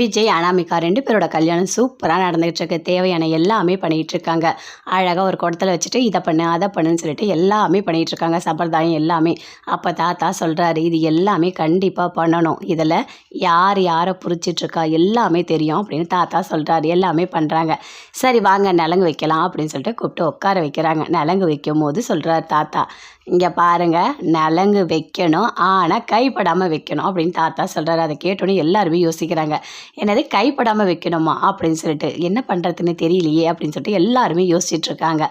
விஜய் அனாமிகா ரெண்டு பேரோட கல்யாணம் சூப்பராக நடந்துகிட்டு இருக்கு தேவையான எல்லாமே பண்ணிகிட்டு இருக்காங்க அழகாக ஒரு குடத்தில் வச்சுட்டு இதை பண்ணு அதை பண்ணுன்னு சொல்லிட்டு எல்லாமே பண்ணிகிட்டு இருக்காங்க சம்பிரதாயம் எல்லாமே. அப்போ தாத்தா சொல்கிறாரு இது எல்லாமே கண்டிப்பாக பண்ணணும். இதில் யார் யாரை புரிச்சிட்ருக்கா எல்லாமே தெரியும் அப்படின்னு தாத்தா சொல்கிறாரு எல்லாமே பண்ணுறாங்க சரி வாங்க நலங்கு வைக்கலாம் அப்படின்னு சொல்லிட்டு கூப்பிட்டு உட்கார வைக்கிறாங்க. நலங்கு வைக்கும் போது சொல்கிறார் தாத்தா இங்கே பாருங்கள் நலங்கு வைக்கணும். ஆனால் கைப்படாமல் வைக்கணும். அப்படின்னு தாத்தா சொல்கிறாரு அதை கேட்டோன்னே எல்லாருமே யோசிக்கிறாங்க. என்னது கைப்படாமல் வைக்கணுமா அப்படின்னு சொல்லிட்டு என்ன பண்ணுறதுன்னு தெரியலையே அப்படின்னு சொல்லிட்டு எல்லாருமே யோசிச்சுட்ருக்காங்க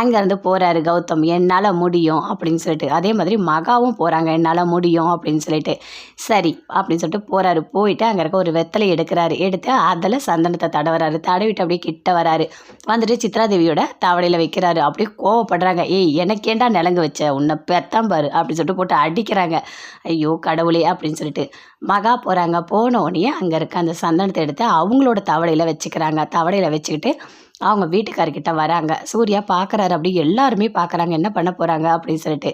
அங்கேருந்து போகிறாரு கௌதம் என்னால் முடியும் அப்படின்னு சொல்லிட்டு. அதே மாதிரி மகாவும் போகிறாங்க என்னால் முடியும் அப்படின்னு சொல்லிட்டு. சரி அப்படின்னு சொல்லிட்டு போகிறாரு போயிட்டு அங்கே இருக்க ஒரு வெத்தலை எடுக்கிறாரு. எடுத்து அதில் சந்தனத்தை தடவுறாரு. தடவிட்டு அப்படியே கிட்ட வராரு. வந்துட்டு சித்ராதேவியோட தவளையில் வைக்கிறாரு. அப்படியே கோவப்படுறாங்க. ஏய் எனக்கேண்டா நிலங்கு வச்ச? உன்னை பெத்தான் பாரு. அப்படின்னு சொல்லிட்டு போட்டு அடிக்கிறாங்க. ஐயோ கடவுளே அப்படின்னு சொல்லிட்டு. மகா போகிறாங்க போன உடனே அங்கே இருக்க அந்த சந்தனத்தை எடுத்து அவங்களோட தவளையில் வச்சுக்கிறாங்க. தவளையில் வச்சுக்கிட்டு அவங்க வீட்டுக்காரர்கிட்ட வராங்க. சூர்யா பார்க்குறாரு அப்படி. எல்லாருமே பார்க்குறாங்க என்ன பண்ண போகிறாங்க அப்படின்னு சொல்லிட்டு.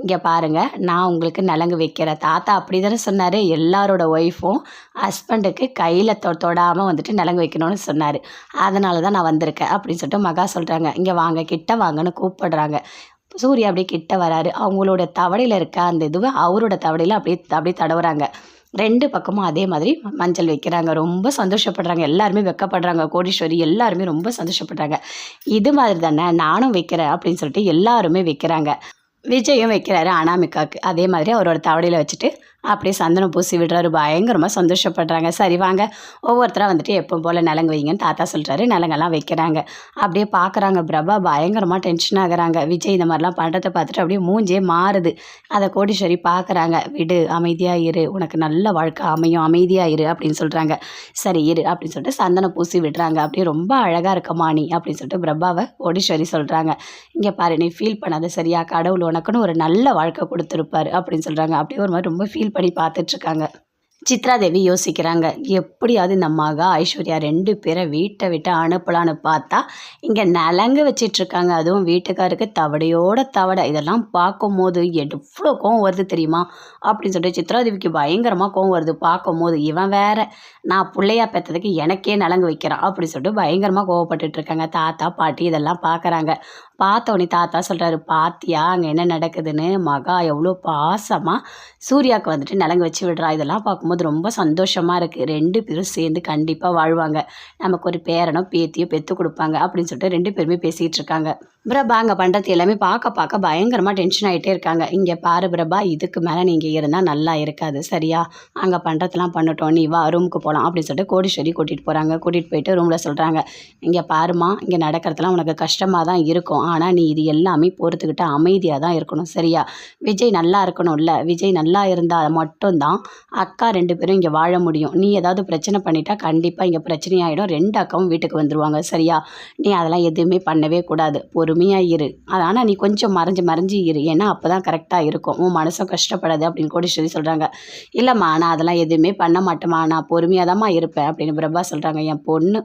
இங்கே பாருங்கள் நான் உங்களுக்கு நலங்கு வைக்கிறேன். தாத்தா அப்படி தானே சொன்னார். எல்லாரோட ஒய்ஃபும் ஹஸ்பண்டுக்கு கையில் தொ தொடாமல் வந்துட்டு நலங்கு வைக்கணும்னு சொன்னார். அதனால தான் நான் வந்திருக்கேன் அப்படின்னு சொல்லிட்டு மகா சொல்கிறாங்க இங்கே வாங்க. கிட்ட வாங்கன்னு கூப்பிடுறாங்க. சூர்யா அப்படியே கிட்ட வராரு. அவங்களோட தவடையில் இருக்க அந்த இதுவை அவரோட தவடையில் அப்படியே அப்படியே தடவுறாங்க. ரெண்டு பக்கமும் அதே மாதிரி மஞ்சள் வைக்கிறாங்க. ரொம்ப சந்தோஷப்படுறாங்க. எல்லாருமே வெக்கப்படுறாங்க. கோடீஸ்வரி எல்லாருமே ரொம்ப சந்தோஷப்படுறாங்க. இது மாதிரி தானே நானும் வைக்கிறேன் அப்படின்னு சொல்லிட்டு எல்லாருமே வைக்கிறாங்க. விஜயும் வைக்கிறாரு அனாமிகாவுக்கு. அதே மாதிரி அவரோட தவடையில் வச்சுட்டு அப்படியே சந்தனம் பூசி விடுறாரு. பயங்கரமாக சந்தோஷப்படுறாங்க. சரி வாங்க. ஒவ்வொருத்தராக வந்துட்டு எப்போ போல் நலங்கு வைங்கன்னு தாத்தா சொல்கிறாரு நலங்கெல்லாம் வைக்கிறாங்க. அப்படியே பார்க்குறாங்க பிரபா பயங்கரமாக டென்ஷன் ஆகிறாங்க. விஜய் இந்த மாதிரிலாம் பண்ணுறத பார்த்துட்டு அப்படியே மூஞ்சே மாறுது. அதை கோடீஸ்வரி பார்க்குறாங்க விடு அமைதியாக இரு. உனக்கு நல்ல வாழ்க்கை அமையும். அமைதியாக இரு அப்படின்னு சொல்கிறாங்க சரி இரு அப்படின்னு சொல்லிட்டு சந்தனம் பூசி விடுறாங்க. அப்படியே ரொம்ப அழகாக இருக்கமா நீ அப்படின்னு சொல்லிட்டு பிரபாவை கோடீஸ்வரி சொல்கிறாங்க இங்கே பாரு நீ ஃபீல் பண்ணாத சரியா? கடவுள் உனக்குன்னு ஒரு நல்ல வாழ்க்கை கொடுத்துருப்பாரு அப்படின்னு சொல்கிறாங்க அப்படியே ஒரு மாதிரி ரொம்ப ஃபீல் பண்ணி பார்த்துட்ருக்காங்க சித்ராதேவி யோசிக்கிறாங்க எப்படியாவது இந்த மகா ஐஸ்வர்யா ரெண்டு பேரை வீட்டை விட்டு அனுப்பலான்னு பார்த்தா இங்கே நலங்கு வச்சிட்ருக்காங்க. அதுவும் வீட்டுக்காருக்கு தவடையோட தவடை. இதெல்லாம் பார்க்கும்போது எவ்வளோ கோவம் வருது தெரியுமா? அப்படின்னு சொல்லிட்டு சித்ராதேவிக்கு பயங்கரமாக கோவம் வருது. பார்க்கும்போது இவன் வேற நான் பிள்ளையா பெற்றதுக்கு எனக்கே நலங்கு வைக்கிறான் அப்படின்னு சொல்லிட்டு பயங்கரமாக கோவப்பட்டுட்ருக்காங்க. தாத்தா பாட்டி இதெல்லாம் பார்க்குறாங்க. பார்த்த உடனே தாத்தா சொல்கிறாரு பாத்தியா அங்கே என்ன நடக்குதுன்னு? மகா எவ்வளோ பாசமாக சூர்யாவுக்கு வந்துட்டு நலங்கு வச்சு விடுறா. இதெல்லாம் பார்க்கும்போது ரொம்ப சந்தோஷமாக இருக்குது ரெண்டு பேரும் சேர்ந்து கண்டிப்பாக வாழ்வாங்க. நமக்கு ஒரு பேரனோ பேத்தியோ பெற்று கொடுப்பாங்க அப்படின்னு சொல்லிட்டு ரெண்டு பேருமே பேசிகிட்டு இருக்காங்க. பிரபா அங்கே பண்ணுறது எல்லாமே பார்க்க பார்க்க பயங்கரமாக டென்ஷன் ஆகிட்டே இருக்காங்க. இங்கே பாரு பிரபா இதுக்கு மேலே நீங்கள் இருந்தால் நல்லா இருக்காது. சரியா? அங்கே பண்ணுறதுலாம் பண்ணட்டும். நீ வா ரூமுக்கு போகலாம் அப்படின்னு சொல்லிட்டு கோடீஸ்வரி கூட்டிகிட்டு போகிறாங்க கூட்டிகிட்டு போயிட்டு ரூமில் சொல்கிறாங்க இங்கே பாருமா இங்கே நடக்கிறதுலாம் உனக்கு கஷ்டமாக தான் இருக்கும். ஆனால் நீ இது எல்லாமே பொறுத்துக்கிட்டு அமைதியாக தான் இருக்கணும். சரியா? விஜய் நல்லா இருக்கணும்ல. விஜய் நல்லா இருந்தால் மட்டும்தான் அக்கா ரெண்டு பேரும் இங்கே வாழ முடியும். நீ ஏதாவது பிரச்சனை பண்ணிட்டா கண்டிப்பாக இங்கே பிரச்சனையாயிடும். ரெண்டு அக்காவும் வீட்டுக்கு வந்துடுவாங்க சரியா? நீ அதெல்லாம் எதுவுமே பண்ணவே கூடாது. பொறுமையாக இரு. ஆனால் நீ கொஞ்சம் மறைஞ்சு மறைஞ்சு இரு. ஏன்னா அப்போ தான் கரெக்டாக இருக்கும். உன் மனசும் கஷ்டப்படாது அப்படின்னு கூட சொல்லி சொல்கிறாங்க இல்லைம்மா நான் அதெல்லாம் எதுவுமே பண்ண மாட்டேம்மா. நான் பொறுமையாக தான்மா இருப்பேன் அப்படின்னு பிரபா சொல்கிறாங்க என் பொண்ணு